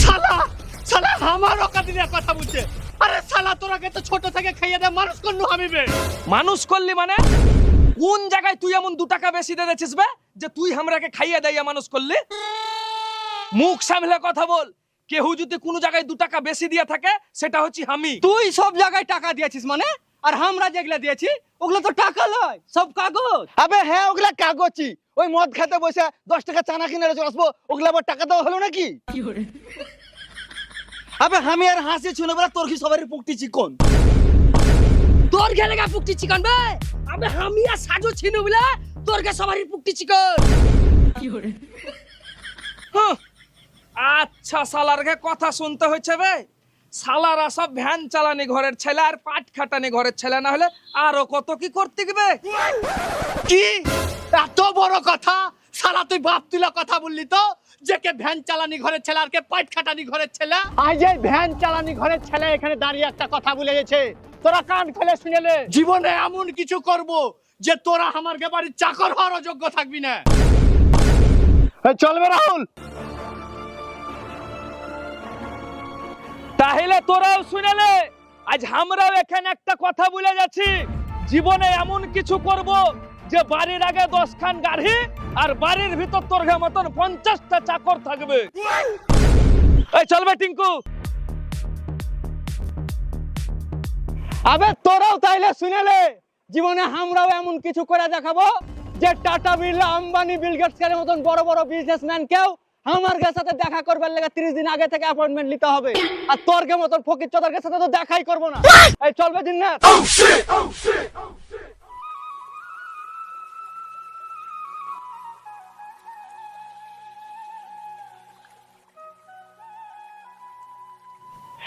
শালা শালা আমার অকাদি কথা বলছে। আরে শালা তোরাকে তো ছোট থেকে খাইয়ে দে মানুষ করনু আমি মানুষ করলি মানে? কোন জায়গায় তুই এমন দু টাকা বেশি দিয়ে দিচ্ছিস বে যে তুই আমরাকে খাইয়ে দেয় মানুষ করলি? মুখ সামলে কথা বল। কেউ যদি কোনো জায়গায় দু টাকা বেশি দিয়ে থাকে সেটা হচ্ছে আমি তুই সব জায়গায় টাকা দিয়েছিস মানে? আর আমরা যেগুলা দিয়েছি ওগুলো তো টাকা লয় সব কাগজ। আবে হ্যাঁ ওগুলা কাগজি ওই মদ খেতে বসে দশ টাকা চানা কিনে চলে আসব ওগুলো আবার টাকা দেওয়া হলো নাকি? আবে আমি আর হাসি শুনে বেলা তোর কি সবারই পুকটি চিকন? তোর গেলে গা পুকটি চিকন বে? আবে আমি আর সাজো ছিনু বলে তোর গে সবারই পুকটি চিকন। হুঁ, আচ্ছা সালার গে কথা শুনতে হচ্ছে বে? সালারা সব ভ্যান চালানি ঘরের ছেলে আর পাট খাটানি ঘরের ছেলে না হলে আরও কত কি করতে গবে? কি? এত বড় কথা? সারা তুই বাপ তুলা কথা বললি তো? যে কে ভ্যান চালানি ঘরের ছেলে আর কে পাইট খাটানি ঘরের ছেলে? আজ এই ভ্যান চালানি ঘরের ছেলে এখানে দাঁড়িয়ে একটা কথা বলে গেছে। তোরা কান খুলে শুনেলে জীবনে এমন কিছু করব যে তোরা আমার বাড়ির চাকর হওয়ার যোগ্য থাকবি না। চলবে রাহুল। তাহলে তোরাও শুনেলে আজ আমরাও এখানে একটা কথা বলে যাচ্ছি। জীবনে এমন কিছু করব যে বাড়ির আগে দশ খান গাড়ি আর বাড়ির ভিতর তোর মতন পঞ্চাশটা চাকর থাকবে। এই চলবে টিঙ্কু। আবে তোরাও তাইলে শুনেলে জীবনে আমরাও এমন কিছু করে দেখাবো যে টাটা বিড়লা আম্বানি, বিল এর মতন বড় বড় বিজনেসম্যান কেউ আমার সাথে দেখা করবার লেগে 30 দিন আগে থেকে অ্যাপয়েন্টমেন্ট নিতে হবে। আর তোর মতন ফকির চোদার সাথে তো দেখাই করব না। এই চলবে দিন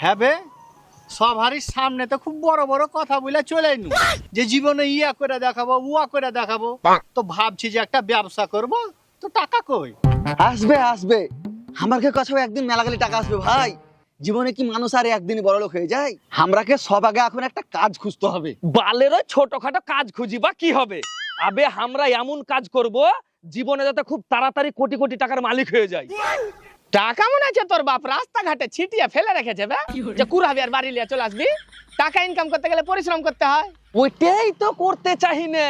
না হ্যাঁ বে সবারই সামনে তো খুব বড় বড় কথা বলে চলে নু। যে জীবনে ইয়া করে দেখাবো উয়া করে দেখাবো তো ভাবছি যে একটা ব্যবসা করব তো টাকা কই? আসবে আসবে। আমার কাছেও একদিন মেলা গেলে টাকা আসবে ভাই। জীবনে কি মানুষ আর একদিন বড় লোক হয়ে যায়? আমরাকে সব আগে এখন একটা কাজ খুঁজতে হবে। বালেরও ছোটখাটো কাজ খুঁজি বা কি হবে? আবে আমরা এমন কাজ করব জীবনে যাতে খুব তাড়াতাড়ি কোটি কোটি টাকার মালিক হয়ে যায় টাকা মনে আছে তোর বাপ? রাস্তাঘাটে ছিটিয়ে ফেলে রেখেছে যে কুড়াবি আর বাড়ি লিয়ে চলে আসবি? টাকা ইনকাম করতে গেলে পরিশ্রম করতে হয়। ওইটাই তো করতে চাহি না।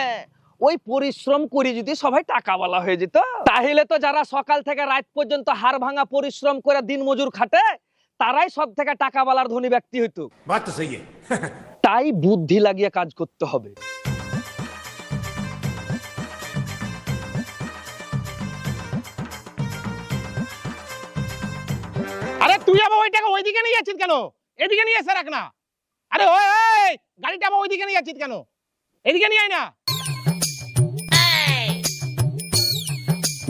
ওই পরিশ্রম করে যদি সবাই টাকা বলা হয়ে যেত তাহলে তো যারা সকাল থেকে রাত পর্যন্ত হাড় ভাঙা পরিশ্রম করে দিন মজুর খাটে তারাই সব থেকে টাকা বলার ধনী ব্যক্তি হইতো। তাই বুদ্ধি লাগিয়ে কাজ করতে হবে। তুই আবার ওই টাকা ওইদিকে নিয়ে যাচ্ছিস কেন? এদিকে নিয়ে এসে রাখ না। আরে ওই ওই গাড়িটা আবার ওইদিকে নিয়ে যাচ্ছিস কেন? এদিকে নিয়ে আয় না।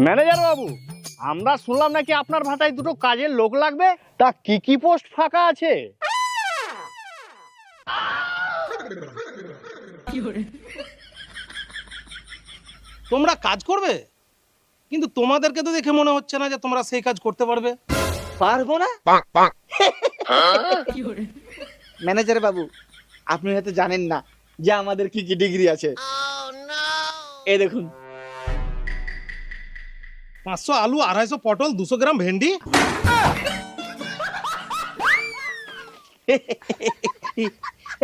ম্যানেজার বাবু আমরা শুনলাম নাকি আপনার ভাটায় দুটো কাজের লোক লাগবে। তা কি কি পোস্ট ফাঁকা আছে? তোমরা কাজ করবে? কিন্তু তোমাদেরকে তো দেখে মনে হচ্ছে না যে তোমরা সেই কাজ করতে পারবে। পারব না? ম্যানেজার বাবু আপনি হয়তো জানেন না যে আমাদের কি কি ডিগ্রি আছে। এই দেখুন। পাঁচশো আলু আড়াইশো পটল দুশো গ্রাম ভেন্ডি।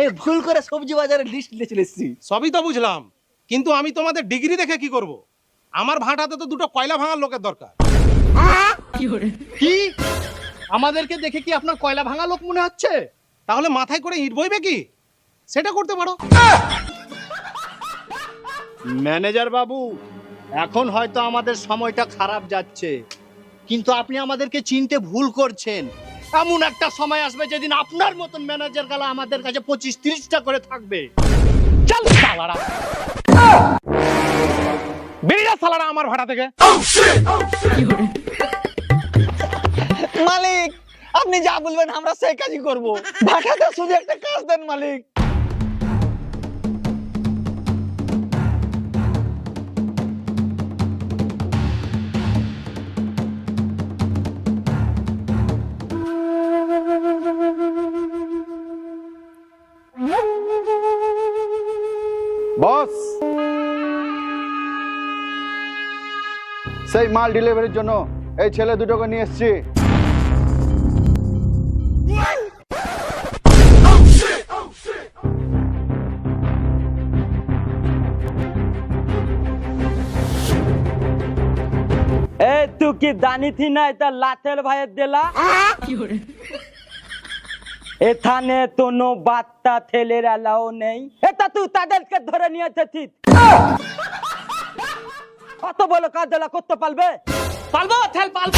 এই ভুল করে সবজি বাজারের লিস্ট নিয়ে চলে এসেছি। সবই তো বুঝলাম। কিন্তু আমি তোমাদের ডিগ্রি দেখে কি করব। আমার ভাটাতে তো দুটো কয়লা ভাঙার লোকের দরকার। কি আমাদেরকে দেখে কি আপনার কয়লা ভাঙা লোক মনে হচ্ছে? তাহলে মাথায় করে ইট বইবে কি? সেটা করতে পারো। ম্যানেজার বাবু এখন হয়তো আমাদের সময়টা খারাপ যাচ্ছে। কিন্তু আপনি আমাদেরকে চিনতে ভুল করছেন। এমন একটা সময় আসবে যেদিন আপনার মতন ম্যানেজার গালা আমাদের কাছে পঁচিশ তিরিশটা করে থাকবে। চল সালারা। বেরিয়ে সালারা আমার ভাড়া থেকে। মালিক, আপনি যা বলবেন আমরা সেই কাজই করব। ভাটাতে শুধু একটা কাজ দেন, মালিক। বস। সেই মাল ডেলিভারির জন্য এই ছেলে দুটোকে নিয়ে এসেছি। কি জানি থি না এটা লাঠের ভাইয়ের দিলা? এখানে কোনো বাচ্চা ছেলের এলাও নেই। এটা তুই তাদেরকে ধরে নিয়ে এসেছিস। কত বলো দিলা করতে পারবে? পারব থেল পারব।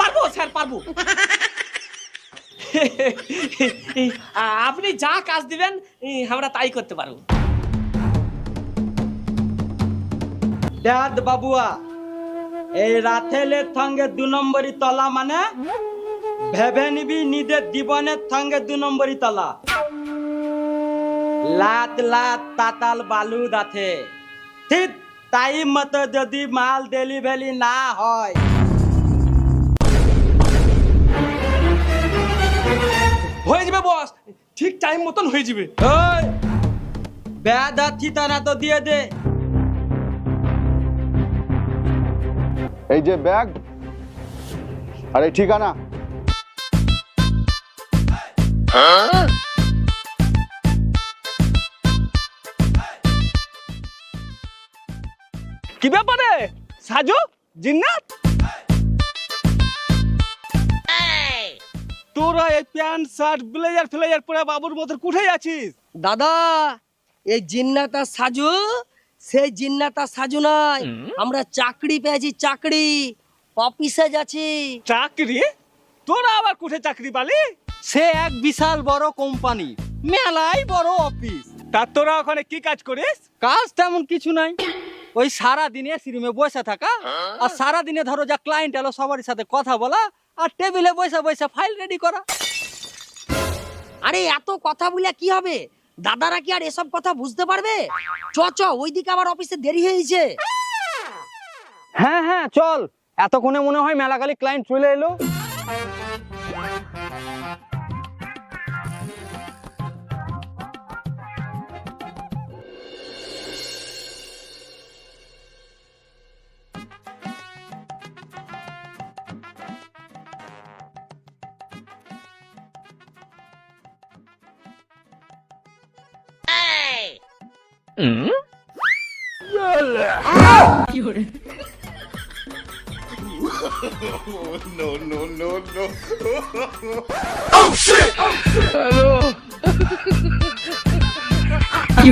পারব স্যার পারব। আপনি যা কাজ দিবেন আমরা তাই করতে পারব। ড্যাড বাবুয়া এই রাথেলের সঙ্গে দু নম্বরই তলা মানে ভেবে নিবি নিজের জীবনের সঙ্গে দু নম্বরই তলা। লাত লাত তাতাল বালু দাথে ঠিক টাইম মতো যদি মাল ডেলিভারি না হয়। হয়ে যাবে বস ঠিক টাইম মতন হয়ে যাবে। বেদা ঠিকানা তো দিয়ে দে। এই যে ব্যাগ আর এই ঠিকানা। কি ব্যাপারে? সাজু? জিন্নাত? তোরা এই প্যান্ট শার্ট ব্লেজার ফ্লেজার পরে বাবুর মতো কোথায় আছিস? দাদা এই জিন্নাতা সাজু সেই জিন্নাতা সাজু নয়। আমরা চাকরি পেয়েছি চাকরি। অফিসে যাচ্ছি। চাকরি? তোরা আবার কোথায় চাকরি পালি? সে এক বিশাল বড় কোম্পানি মেলাই বড় অফিস। তা তোরা ওখানে কি কাজ করিস? কাজ তেমন কিছু নাই। ওই সারা দিনে সিরিমে বসে থাকা। আর সারা দিনে ধরো যা ক্লায়েন্ট এলো সবার সাথে কথা বলা। আর টেবিলে বসে বসে ফাইল রেডি করা। আরে এত কথা বলে কি হবে? দাদারা কি আর এসব কথা বুঝতে পারবে? চ চ, ওইদিকে আবার অফিসে দেরি হয়েছে হ্যাঁ হ্যাঁ চল। এতক্ষণে মনে হয় মেলাকালি ক্লায়েন্ট চলে এলো।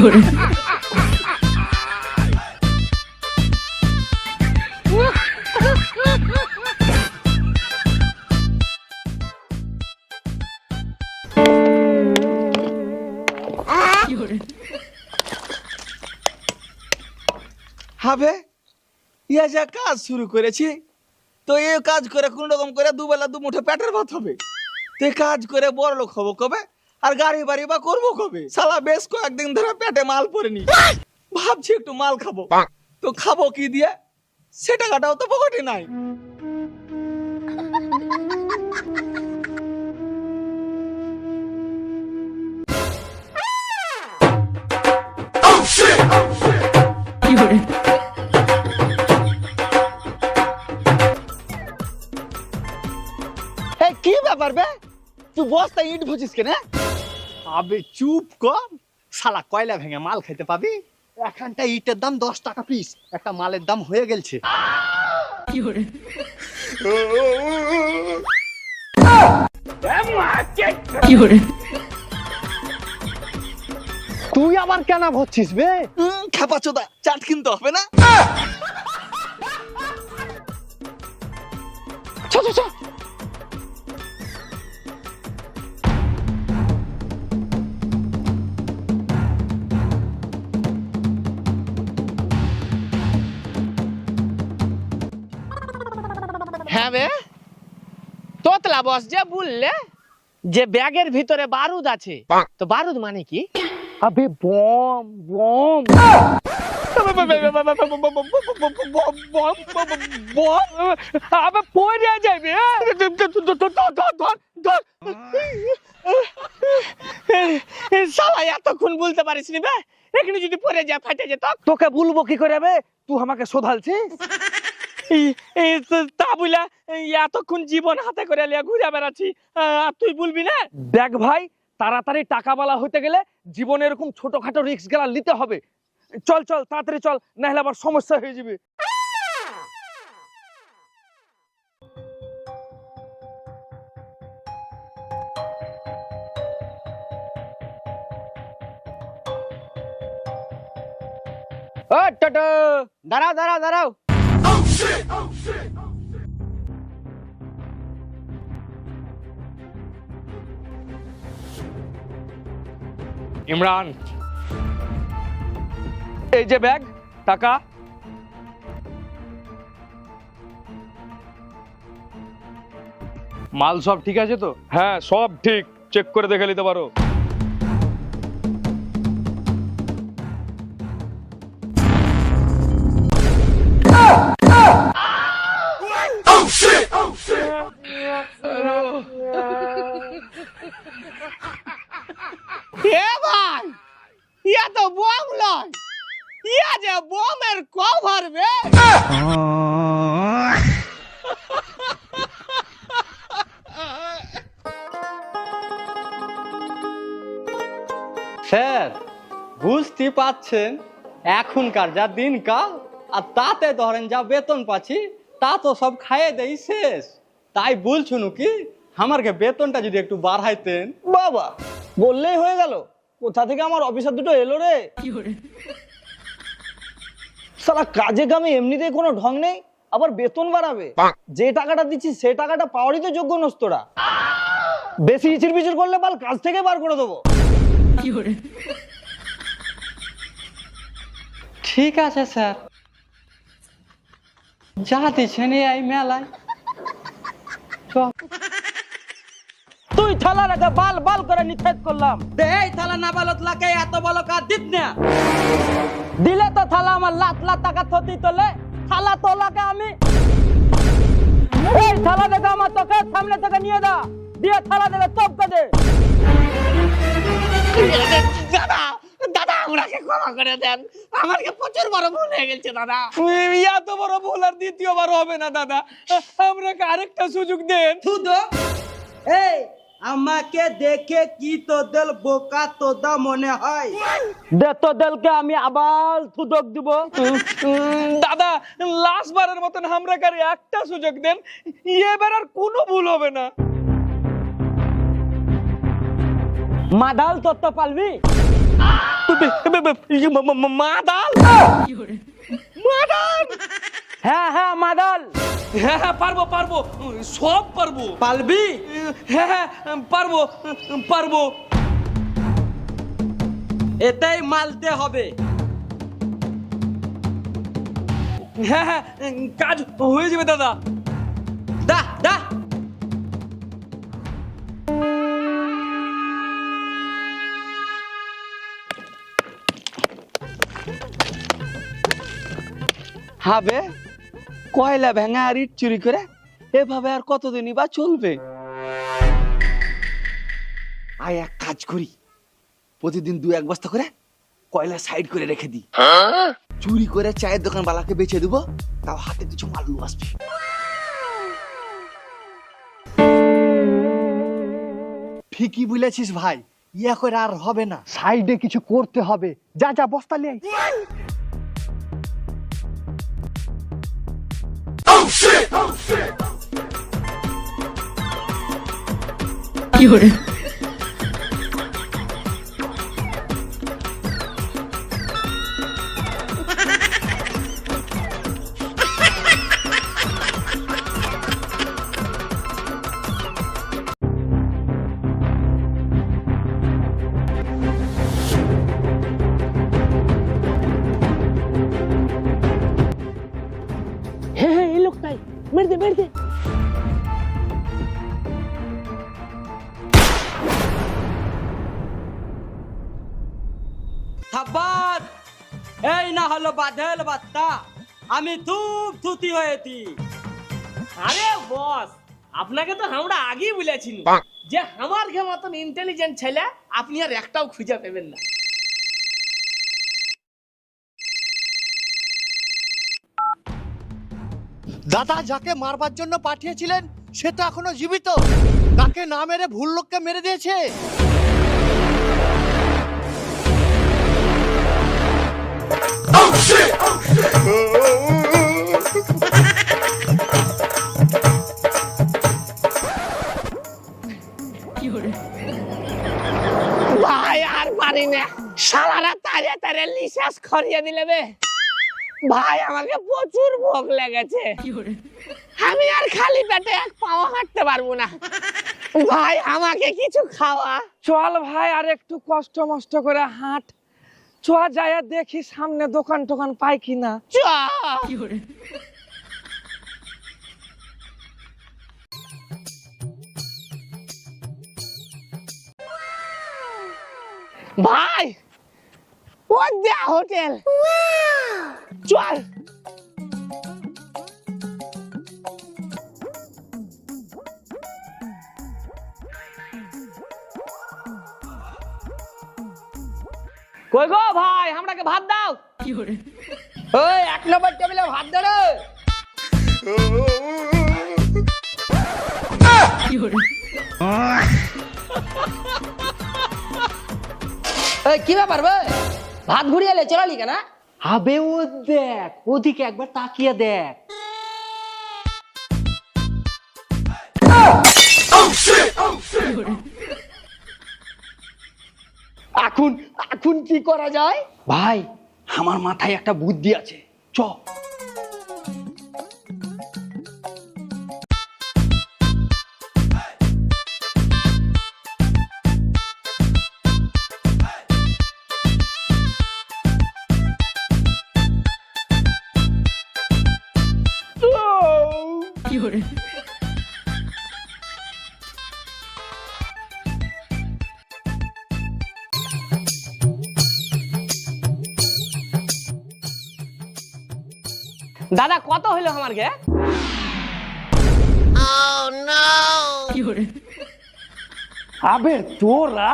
হবে ইয়া যা কাজ শুরু করেছি তো এই কাজ করে কোন রকম করে দুবেলা দু মুঠো পেটের ভাত হবে। তো কাজ করে বড় লোক হব কবে? আর গাড়ি বাড়ি বা করব কবে? সালা বেশ কয়েকদিন ধরে পেটে মাল পড়েনি ভাবছি একটু মাল খাব। তো খাব কি দিয়ে? সে টাকাটাও তো পকেটে নাই। এই কি ব্যাপার বে তুই বস্তা ইট ভুচিস কেন আবে চুপ কর। শালা কয়লা ভেঙে মাল খেতে পাবি? এখানটা ইটের দাম দশ টাকা পিস একটা মালের দাম হয়ে গেছে তুই আবার কেন ভরছিস বে? খেপা চোদা চাট কিনতে হবে না? চ চ তোতলা বস যে বললে যে ব্যাগের ভিতরে বারুদ আছে তো বারুদ মানে কি? আবে বম বম। আবে পড়ে যাবে সালা এতক্ষণ বলতে পারিস নি বে। এখানে যদি পড়ে যায় ফাটে যেত তোকে। বলব কি করে তুই আমাকে শোধালছিস? তো- এই এতক্ষণ জীবন হাতে করে লিয়া ঘুরে বেড়াচ্ছি আর তুই বলবি না? দেখ ভাই, তাড়াতাড়ি টাকাওয়ালা হতে গেলে জীবনে এরকম ছোটখাটো রিস্ক গেলা নিতে হবে। চল চল, তাড়াতাড়ি চল না হলে আবার সমস্যা হয়ে যাবে। দাঁড়াও দাঁড়াও দাঁড়াও। দাঁড়াও দাঁড়াও ইমরান। এই যে ব্যাগ, টাকা। মাল সব ঠিক আছে তো? হ্যাঁ সব ঠিক। চেক করে দেখে নিতে পারো। পাচ্ছেন? এখনকার যা দিনকাল আর তাতে ধরেন যা বেতন পাচ্ছি তা তো সব খাইয়ে দেই শেষ। তাই বলছুন কি আমাকে বেতনটা যদি একটু বাড়াইতেন। বাবা বললেই হয়ে গেল। কোথা থেকে আমার অফিসার দুটো এলো রে? সালা কাজে কামে এমনিতেই কোনো ঢং নেই আবার বেতন বাড়াবে। যে টাকাটা দিচ্ছি সে টাকাটা পাওয়ারই তো যোগ্য নস তোরা বেশি ইচির বিচির করলে বাল কাজ থেকে বার করে দেবো। ঠিক আছে স্যার। যা দিচ্ছেন এই মেলায়। তুই থালা রেখে বাল বাল করে নিষেধ করলাম। এই থালা না বালত লাকে এত বড় কাজ দিত না। দিলে তো থালা আমার লাখ লাখ টাকা থতি তোলে থালা তোলাকে আমি এই থালা দেখে আমার তোকে সামনে থেকে নিয়ে দা দিয়ে থালা দেখে চপকে দে দাদা দাদা আমাকে ক্ষমা করে দেন। আমাকে প্রচুর বড় ভুল হয়ে গেছে দাদা। এত বড় ভুল আর দ্বিতীয়বার হবে না দাদা। আমরাকে আরেকটা সুযোগ দেন। এই আমাকে দেখে কি তোদের বোকা তোদা মনে হয়? দে তো দেলকে আমি আবার সুযোগ দিব। উম, দাদা লাস্ট বারের মতন আমরা কারে একটা সুযোগ দেন। এবার আর কোনো ভুল হবে না। মাদাল তোর তো পালবি মাদাল। হ্যাঁ হ্যাঁ মাদাল। হ্যাঁ হ্যাঁ পারব পারব। সব পারব। পালবি হ্যাঁ হ্যাঁ পারব পারব। এটাই মালতে হবে। হ্যাঁ হ্যাঁ কাজ হয়ে যাবে দাদা। দা দা হবে কয়লা ভেঙা আর ইট চুরি করে এভাবে আর কতদিনই বা চলবে? আয় এক কাজ করি প্রতিদিন দু এক বস্তা করে কয়লা সাইড করে রেখে দিই। চুরি করে চায়ের দোকান বালাকে বেচে দেবো তাও হাতে কিছু মাল্লু আসবে। ঠিকই বলেছিস ভাই ইয়া করে আর হবে না। সাইডে কিছু করতে হবে। যা যা বস্তা লিয়ে আয়। থাব্বার এই না হলো বাধেল বাত্তা। আমি তুপ ধুতি হয়েছি আরে বস আপনাকে তো আমরা আগেই বলেছি যে আমার ঘে মতন ইন্টেলিজেন্ট ছেলে আপনি আর একটাও খুঁজে পাবেন না। দাদা যাকে মারবার জন্য পাঠিয়েছিলেন সে তো এখনও জীবিত। তাকে না মেরে ভুল লোককে মেরে দিয়েছে। ভাই, আর সারারা তারে তারে খরিয়ে দিলে বে। ভাই, আমাকে প্রচুর লেগেছে। আমি আর খালি পেটে এক হাঁটতে পারব না। ভাই, আমাকে কিছু খাওয়া। চল ভাই, আর একটু কষ্ট মষ্ট করে হাঁট। চ যায় দেখি সামনে দোকান টোকান পাই কিনা। চ ভাই ও দেয়া হোটেল। চল কই গো ভাই আমরাকে ভাত দাও। ওই এক নম্বর টেবিলে ভাত দে রে এই কি ব্যাপার ভাই ভাত ঘুরিয়ে এলে চলালি কেন? আবে ও দেখ ওদিকে একবার তাকিয়ে দেখ। এখন এখন কি করা যায়? ভাই আমার মাথায় একটা বুদ্ধি আছে। চ। দাদা কত হইল আমার গে? আবে তোরা?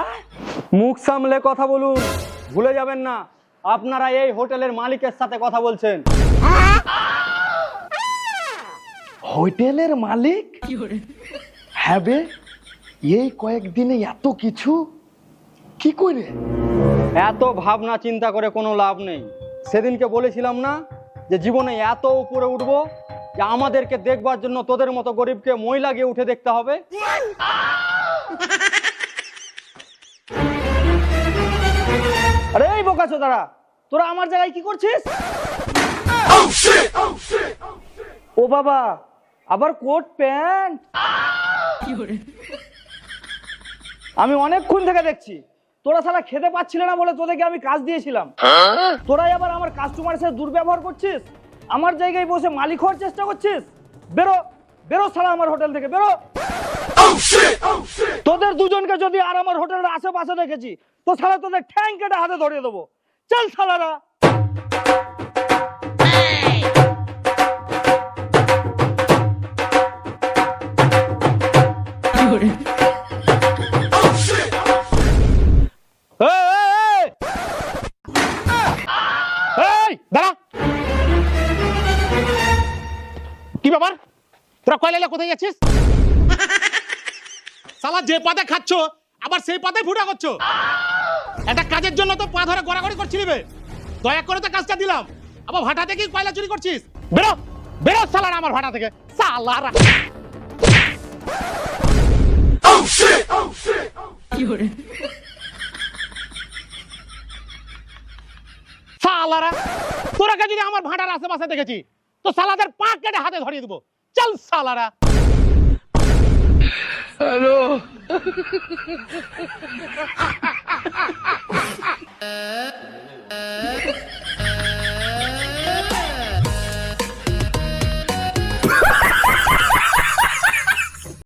মুখ সামলে কথা বলুন। ভুলে যাবেন না আপনারা এই হোটেলের মালিকের সাথে কথা বলছেন। হোটেলের মালিক? হ্যাঁ বে এই কয়েকদিনে এত কিছু? কি করে এত ভাবনা চিন্তা করে কোনো লাভ নেই। সেদিনকে বলেছিলাম না যে জীবনে এত উপরে উঠবো যে আমাদেরকে দেখবার জন্য তোদের মতো গরিবকে মই লাগিয়ে উঠে দেখতে হবে। আরে এই বোকাছো তারা তোরা আমার জায়গায় কি করছিস? ও বাবা আবার কোট প্যান্ট? আমি অনেকক্ষণ থেকে দেখছি। তোরা সারা খেতে পাচ্ছিলে না বলে তোদেরকে আমি কাজ দিয়েছিলাম। তোরাই আবার আমার কাস্টমারের সাথে দুর্ব্যবহার করছিস? আমার জায়গায় বসে মালিক হওয়ার চেষ্টা করছিস? বেরো বেরো সারা আমার হোটেল থেকে বেরো। তোদের দুজনকে যদি আর আমার হোটেলের আশেপাশে দেখেছি তো সারা তোদের ঠ্যাং কেটে হাতে ধরিয়ে দেবো। চল সালারা। এই, ব্যাপার? তোরা কয়লা কোথায় যাচ্ছিস? সালা যে পাতে খাচ্ছ, আবার সেই পাতে ফুটা করছ। একটা কাজের জন্য তো পা ধরে গড়াগড়ি করছিলি বে। দয়া করে তো কাজটা দিলাম। আবার ভাটা থেকে কয়লা চুরি করছিস? বেরো বেরো সালার আমার ভাটা থেকে। সালারা সালারা তোরাকে যদি আমার ভাটার আশেপাশে দেখেছি তো সালাদের পা কেটে হাতে ধরিয়ে দেবো চল সালারা হ্যালো Uh, uh.